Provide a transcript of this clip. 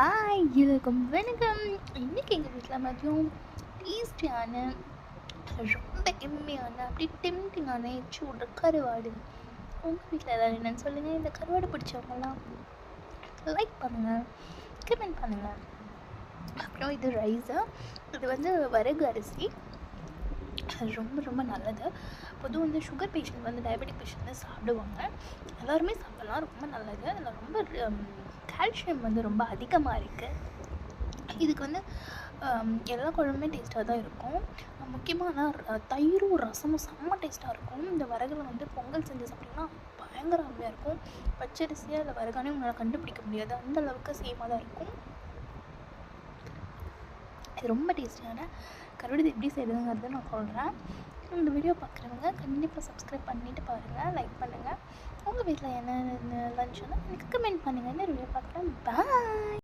Hi எல்லாருக்கும் வணக்கம். இன்றைக்கி எங்கள் வீட்டில் மதியம் டேஸ்டியான ரொம்ப எம்மையான அப்படி டெம்டிங்கான எச்சு விட்ற கருவாடு. உங்கள் வீட்டில் எதாவது என்னன்னு சொல்லுங்கள் இந்த கருவாடு பிடிச்சவங்கலாம் லைக் பண்ணுங்கள் கமெண்ட் பண்ணுங்கள் அப்புறம் இது ரைஸு இது வந்து வரகு அரிசி. அது ரொம்ப ரொம்ப நல்லது. பொதுவாக வந்து சுகர் பேஷண்ட் வந்து டயபெட்டிக் பேஷண்ட் வந்து சாப்பிடுவாங்க. எல்லாருமே சாப்பிட்லாம். ரொம்ப நல்லது. அதில் ரொம்ப கால்சியம் வந்து ரொம்ப அதிகமாக இருக்குது இதுக்கு வந்து எல்லா குழம்புமே டேஸ்ட்டாக தான் இருக்கும். முக்கியமான ர- தயிரும் ரசமும் செம்ம டேஸ்ட்டாக இருக்கும். இந்த வரகுல வந்து பொங்கல் செஞ்சு சாப்பிட்டிங்கன்னா பயங்கர அருமையாக இருக்கும். பச்சரிசியாக அதில் வரகானே உங்களால் கண்டுபிடிக்க முடியாது. அந்த அளவுக்கு சேமாக தான் இருக்கும். இது ரொம்ப டேஸ்டியான கருவடி எப்படி செய்யுதுங்கிறத நான் சொல்கிறேன் இந்த வீடியோ பார்க்குறவங்க கண்டிப்பாக சப்ஸ்கிரைப் பண்ணிவிட்டு பாருங்கள் லைக் பண்ணுங்கள் உங்கள் வீட்டில் என்னென்ன லஞ்சுன்னு எனக்கு கமெண்ட் பண்ணுங்கள் இந்த வீடியோ பார்க்குறேன். பாய்